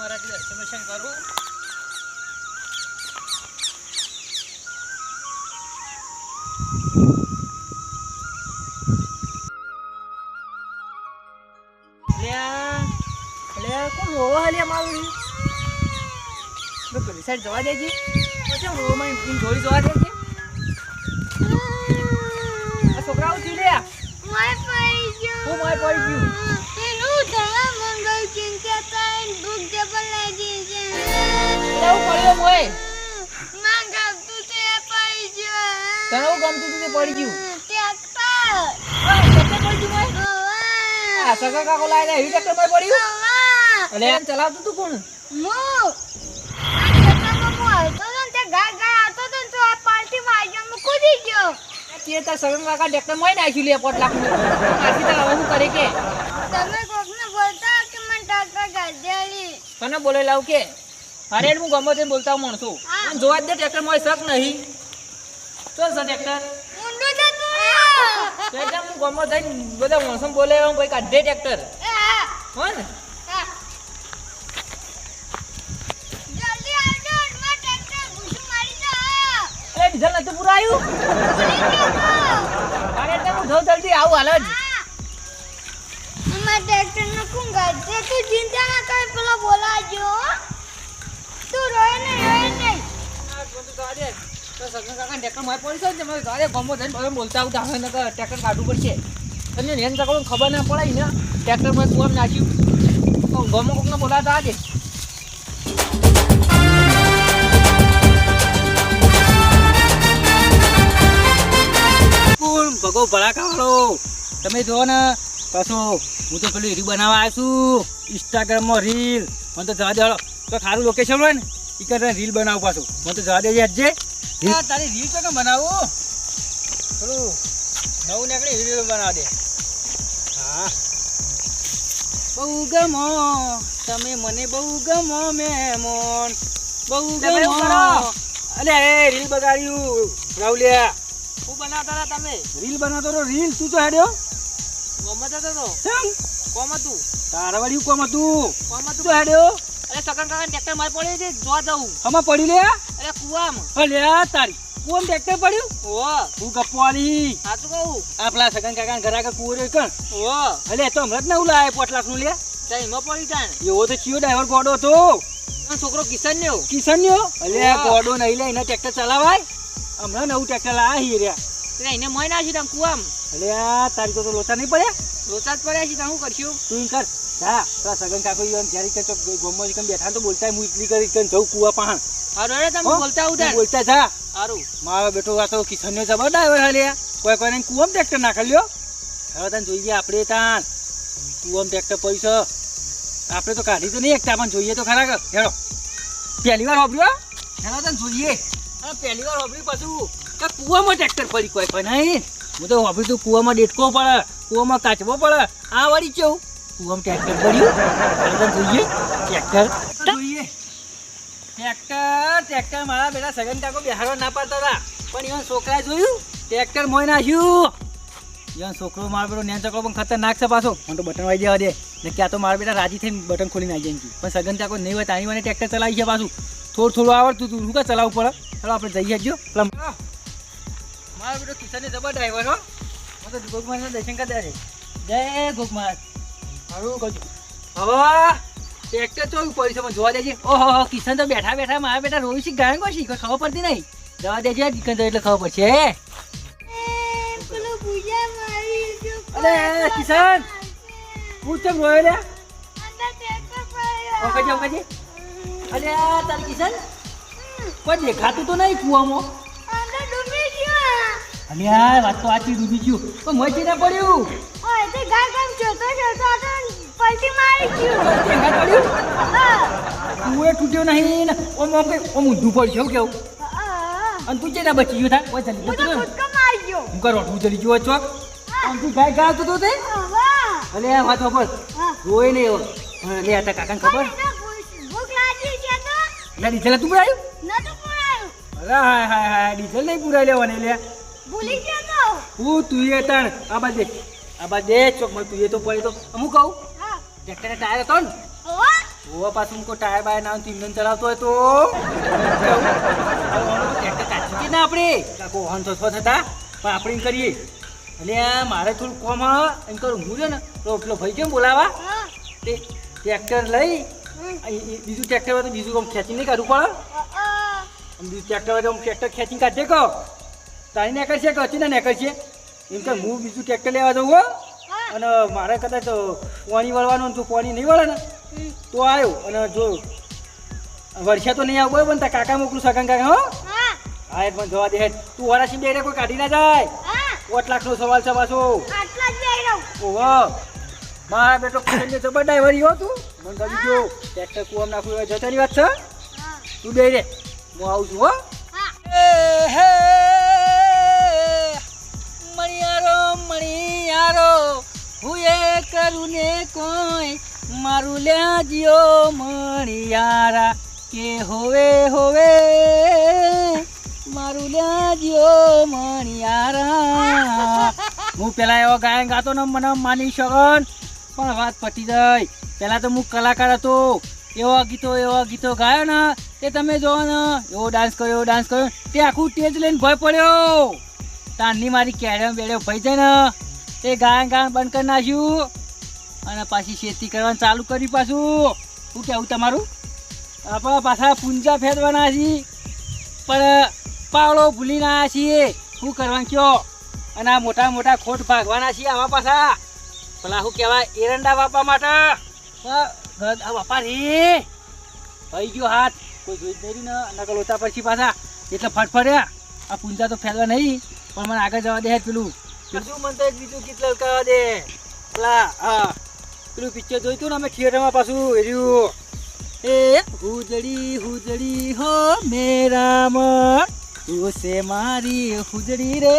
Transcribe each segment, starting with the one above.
મહારાજ દર્શન કરો કોણ રોવા હાલે મારું સાઈડ જવા દેજે. પછી રોવામાં જોડી જવા દેજે. પડ્યો મોયમાં ગમતું તે પડી ગયું. તને હું ગમતું તે પડી ગયું? ટ્રેક્ટર. ટ્રેક્ટર પડી ગયું મોય આ સગા કાકો લાઈને એવી ટ્રેક્ટર પર પડ્યું અલે એમ ચલાવતું તું કોણ? તે તાર સગા કાકા ટ્રેક્ટર મોય નાખ્યું લે પોટ લાખ નાખી તાર હવે હું કરે કે? તને બોલે લાવ કે? અરે હું ગમે તેમ બોલતા હું માણસો. આમ જોવા દે ટ્રેક્ટર મોય શક નહીં. ચાલ સર ટ્રેક્ટર હું ગમો બધા માણસો બોલે એમ પછી કાઢે ટ્રેક્ટર હો ને ડીઝલ નથી પુરાયું? અરે એટલે હું જાઉં જલ્દી આવું હાલ જ. તું ચિંતા ના કર પેલો બોલાજો તું રોય મારે પડી છે ને થઈને બધા બોલતા આવતા હવે નકર ટ્રેક્ટર કાઢવું પડશે તમને નેન ચકડું ખબર ના પડાય ને ટ્રેક્ટરમાં કુવામ નાખ્યું ગમો કોકને બોલાતા આજે ભગો તમે જો ને કશો હું તો પેલું રીલ બનાવવા આવ્યો છું. ઇન્સ્ટાગ્રામમાં રીલ. મને તો જવા તો સારું લોકેશન હોય ને. એ કરતા રીલ બનાવું પાછું. મને તો જવા દેજે આજજે હા તારી રીલ તો કેમ બનાવું? થોડું નવું નીકળે રીલ બનાવ દે. હા. બહુ ગમો તમે મને બહુ ગમો મેમોન. બહુ ગમો. અલે એ રીલ બગાડ્યું. રાવલિયા શું બનાવતા હતા તમે? રીલ બનાવતો રહો રીલ. તું તો હેડ્યો? ગમત હતો તો? કોમ હતું? તારા વાળી કોમ હતું. કોમ હતું? તો હેડ્યો? અરે સગન કાકા ટ્રેક્ટર મારે પડ્યું છે જોવા જવું હમા પડી લે? અરે કુવામ. અલ્યા તારી. કોમ ટ્રેક્ટર પડ્યું? ઓ હું ગપ્પવાળી સાચું કહું. આપલા સગન કાકા ઘરા આગળ કુવો રહ્યો કણ? ઓ અલે તો હમણાં જ ના ઉલા પોટ લાખનું લે. ત્યાં એમાં પડી જાય એવો તો ચિયો ડ્રાઈવર ગોડો હતો. છોકરો કિશન ને કિશન યો અલે. ગોડો નહીં લે એને ટ્રેક્ટર ચલાવાય. હમણાં નવું ટ્રેક્ટર લાયા હી રહ્યા. એને મોય નાખી તમે કુવામ. અલ્યા તારી તો લોચા નહીં પડ્યા? લોચા જ પડ્યા છે શું કરશું? તું કર. જા તારા સગન કાકો એમ જ્યારે કે ગોમો કમ બેઠા તો બોલતા હું ઇટલી કરી કે જઉં કુવા પાહણ. હારું અરે તમે બોલતા તું બોલતા જા. સારું મારો બેટો આ તો કિશનનો જબર ડાયવર હાલ્યા કોઈ કોઈને કુવમ ટ્રેક્ટર નાખલ્યો હવે તને જોઈએ આપણે તાન કુવમ ટ્રેક્ટર પૈસો આપણે તો કાઢી તો નહીં એકતા પણ જોઈએ તો ખરા હેડો. પહેલી વાર વાપર્યો હેડો તને જોઈએ. હા પહેલી વાર વાપર્યું પાછું. કે કુવામાં ટ્રેક્ટર પડી કોઈ કોઈ નહીં. હું તો વાપર્યું તું કુવામાં ડેટકો પડે કુવામાં કાચવો પડે. આ વાળી કેવું કુવામાં ટ્રેક્ટર પડ્યું. જોઈએ. ટ્રેક્ટર. જોઈએ. ટ્રેક્ટર ટ્રેક્ટર મારા બેટા સગન કાકો બિહારો ના પાડતા હતા. પણ એવા છોકરાએ જોયું ટ્રેક્ટર મોય નાખ્યું. ઈવન છોકરો મારો બેટો નેન ચકડો પણ ખતરનાક છે પાછો. મને તો બટન વાઈ દેવા દે. ને ક્યાં તો મારા બેટા રાજી થઈને બટન ખોલી નાખી જાય પણ સગન કાકો નહીં હોય તાણી મને ટ્રેક્ટર ચલાવી છે પાછું. થોડું થોડું આવડતું હતું શું કા ચલાવવું પડે? ચાલો આપણે જઈએ જો મારો બેટો કિશનને જબર ડ્રાઈવર હો. હું તો ગોગમાના દર્શન કરતા છે. જય ગોગમાન સારું કરજો હવે ટ્રેક્ટર તો પડી છે મને જોવા દેજે. ઓહો કિશન તો બેઠા બેઠા મારા બેટા રોઈ છે ગાયન કોઈ ખબર પડતી નહીં. જવા દેજે કિશન તો એટલે ખબર પડશે એ પેલો પૂજા મારી જો અલે કિશન. હું ચમ રોયો લે અંદર ટ્રેક્ટર પડ્યો. ઓકે ઓકે અલે આ તારી કિશન. કોઈ દેખાતું તો નહીં કુવામાં? અંદર ડૂબી ગયો. અલે આ વાત તો આથી ડૂબી ગયું. પણ ના પડ્યું. ઓય, તે ગાય ગામ જોતો જોતો આ તો પલટી મારી ગયું. દેખા એ તૂટ્યો નહીં ને ઓમ ઓમ ઓમ ઊંધું પડ્યું કેવું હા. અને તું ચેના બચી ગયો થા ઓય ચાલી તું તો કૂદકો મારી ગયો. હું કરો તું ચલી ગયો ચોક આમ તું ગાય ગાય તો તે. અલે આ વાત પર હા. રોય નહીં એવો લે આ કાકાને ખબર મને ભૂખ- લાગી છે તો એટલે ડીઝલ તું પુરાયું નતું પુરાયું. અરે હાય હાય હાય ડીઝલ નહીં પુરાઈ લેવાની લે ભૂલી ગયો તો. હું તું એ તણ આ બાજે આ બાજે ચોકમાં તું એ તો પડી તો હું કહું હા. ટ્રેક્ટર ટાયર હતો ને? ઓવા. પાછું કોઈ ટાયર બાયર ના ઇંધન ચલાવતો હોય તો? ટ્રેક્ટર કાચી કે ના આપણે? કાકો વાહન તો થતા. પણ આપણે એમ કરીએ. અને મારે થોડું કોમ એમ કરું. હું ને તો પેલો ભાઈ કેમ બોલાવા? તે ટ્રેક્ટર લઈ બીજું ટ્રેક્ટર હોય તો બીજું આમ ખેંચી નહીં કાઢવું પડે બીજું ટ્રેક્ટર હોય તો આમ ટ્રેક્ટર ખેંચીને કાઢે કહો. તારી ને કરશે કે હતી ને કરશે એમ કે હું બીજું ટ્રેક્ટર લેવા જવું અને મારે કદાચ પાણી વળવાનું જો પાણી નહીં વળે ને તો આવ્યો અને જો વર્ષે તો નહીં આવું પણ તારા કાકા મોકલું સગન કાકા હો? હા. એ પણ જવા દે તું વરાસી બે કોઈ કાઢી ના જાય. પોટ લાખનો સવાલ છે પાછો. ઓહો. મારા બેટો કુશનને જબર ડ્રાઈવર હો તું. મને કહી જો ટ્રેક્ટર કુવામ નાખું જતાની વાત છે? તું બે રે હું આવું છું હો. હા. હું એ કરું ને કોઈ મારું લ્યા જીઓ મણિયારા કે હોવે હોવે, મારું લ્યા જીઓ મણિયારા. હું પેલા એવો ગાયન ગાતો ને મને માની શકન પણ વાત પતી જાય. પેલા તો હું કલાકાર હતો. એવા ગીતો એવા ગીતો ગાયો ને, તે તમે જોવો ને, એવો ડાન્સ કર્યો, એવો ડાન્સ કર્યો. તે આખું સ્ટેજ લઈને ભય પડ્યો. તારની મારી કેડમ બેડ્યો ભય જાય ને. તે ગાયન ગાયન બંધ કરી નાખ્યું. અને પાછી ખેતી કરવાનું ચાલુ કરી પાછું. શું કેવું તમારું? આપણે પાછા પૂંજા ફેરવાના છીએ. પણ પાવડો ભૂલી ના છીએ. શું કરવાનું કયો? અને આ મોટા મોટા ખોટ ભાગવાના છીએ આવા પાછા. પેલા શું કહેવાય? એરંડા વાપવા માટે. બાપા રે ભાઈ ગયો હાથ. કોઈ જોઈ નહીં ને. નકલ હોતા પછી પાછા. એટલે ફટફડ્યા આ પૂંજા તો ફેરવા નહીં. પણ મને આગળ જવા દે પેલું. શું મને તો બીજું ગીત લલકાવા દે. પેલા, હા, પેલું પિક્ચર જોયું હતું ને અમે થિયેટરમાં પાછું એર્યું એ હુજડી હુજડી હો મેરા મન તું છે મારી હુજડી રે.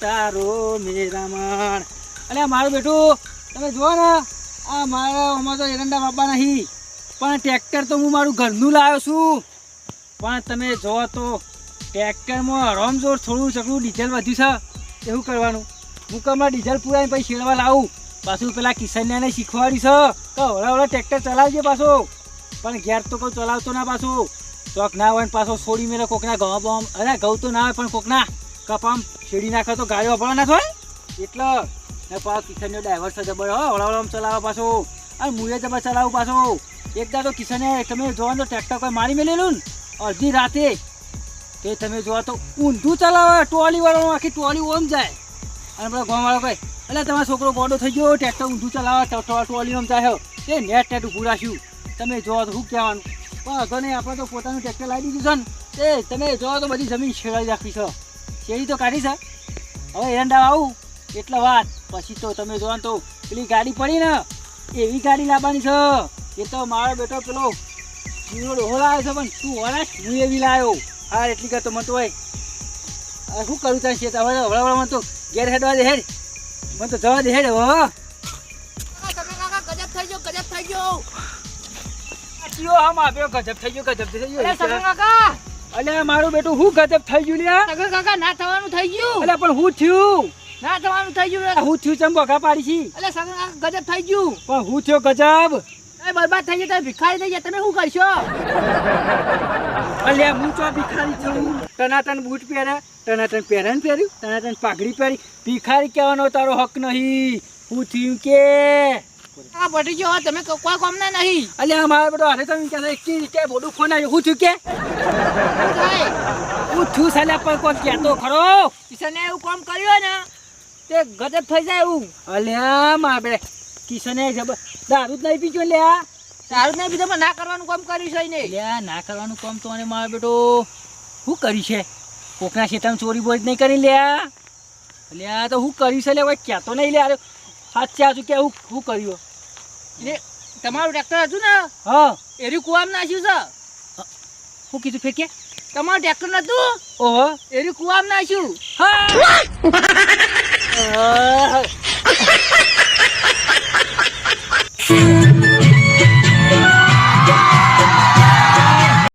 તારો મેરા મન અને મારું બેટું, તમે જુઓ ને, આ મારા આમાં તો એરંડા બાપા નહીં. પણ ટ્રેક્ટર તો હું મારું ઘરનું લાવ્યો છું. પણ તમે જો તો ટ્રેક્ટરમાં રમજોર થોડું સકડું ડીઝલ વધ્યું છે. એવું કરવાનું. હું કમરા ડીઝલ પુરાઈને પછી શેડવા લાવું. પાછું પેલા કિશનને શીખવાડ્યું છે. તો હવડા હવડા ટ્રેક્ટર ચલાવજે પાછો. પણ ઘેર તો કોઈ ચલાવતો ના પાછો. ચોક ના હોય પાછો છોડી મેળે કોકના ઘઉં બમ. અરે ઘઉં તો ના હોય પણ કોકના કપામ છેડી નાખે તો ગાડીઓ વાપરવા ના થાય. એટલે ને પાછો કિશનનો ડ્રાઈવર છે જબર, હો હવડા ચલાવો પાછો. અને મુએ જબર ચલાવું પાછો. એક તો કિશને તમે જોવાનું ટ્રેક્ટર કોઈ મારી મેલેલું ને? અડધી રાતે તે તમે જોવા તો ઊંધું ચલાવે ટોલી વાળો આખી ટોલી ઓમ જાય. અને પેલા ગામ વાળો કહે એટલે તમારો છોકરો બોડો થઈ ગયો, ટ્રેક્ટર ઊંધું ચલાવે ટોલી ઓમ જાય એ નેટ નેટ ઊભું રાખ્યું. તમે જોવા તો શું કહેવાનું? પણ અગર નહીં, આપણે તો પોતાનું ટ્રેક્ટર લાવી દીધું છે ને, તે તમે જોવા તો બધી જમીન છેડાવી રાખી છે. શેરી તો કાઢી છે. હવે એરંડા આવું. એટલે વાત. પછી તો તમે જોવાનું તો પેલી ગાડી પડી ને, એવી ગાડી લાવવાની છે. એ તો મારો બેટો પેલો ડોહો લાવ્યો છે પણ તું વરાશ હું એવી લાવ્યો હા એટલી કરતો મને તો હોય. હવે શું કરું ત્યાં શેત હવે હવડા મને તો ઘેર હેડવા દે હેડ. મને તો જવા દે હેડ હવે ગજબ થઈ ગયો ગજબ થઈ ગયો. કયો આમ આપ્યો ગજબ થઈ ગયો ગજબ થઈ અરે સગન ગયો કાકા. અલ્યા મારું બેટું હું ગજબ થઈ ગયું લ્યા? સગન કાકા ના થવાનું થઈ ગયું. અલ્યા પણ હું થયું? ના થવાનું થઈ ગયું. હું થયું ચમ બોઘા પાડી છી? એટલે સગન કાકા ગજબ થઈ ગયું. પણ હું થયો ગજબ? એ બરબાદ થઈ જાય ભિખારી થઈ જાય તમે શું કરશો? અલ્યા હું તો ભિખારી છું? ટનાટન બૂટ પહેરે ટનાટન પહેરણ પહેર્યું ટનાટન પાઘડી પહેરી. ભિખારી કહેવાનો તારો હક નહીં. હું થયું કે? આ તમે કોઈ કામના નહીં. અલ્યા મારા બેટો હારે તમે કહે કે રીતે બોડું આવ્યું? હું થયું કે? હું થયું પણ કોઈ કહેતો ખરો? કિશને એવું કામ કર્યું ને તે ગજબ થઈ જાય એવું. અલ્યા મા બે કિશને જબર દારૂ જ નહીં પીજો લ્યા દારૂ નહીં બીજા ના કરવાનું કામ કર્યું છે ને લ્યા ના કરવાનું કામ તો અને મારો બેટો શું કર્યું છે? કોકના ખેતરમાં ચોરી બોરી નહીં કરી લ્યા લ્યા તો હું કર્યું છે? લે કોઈ તો નહીં લે અરે સાચે આજુ કે હું શું કર્યું? એટલે તમારું ટ્રેક્ટર હતું ને? હા. એરી કુવામાં નાખ્યું છે. શું કીધું ફેર કે તમારું ટ્રેક્ટર નતું? ઓહો. એરી કુવામાં નાખ્યું. હા. you.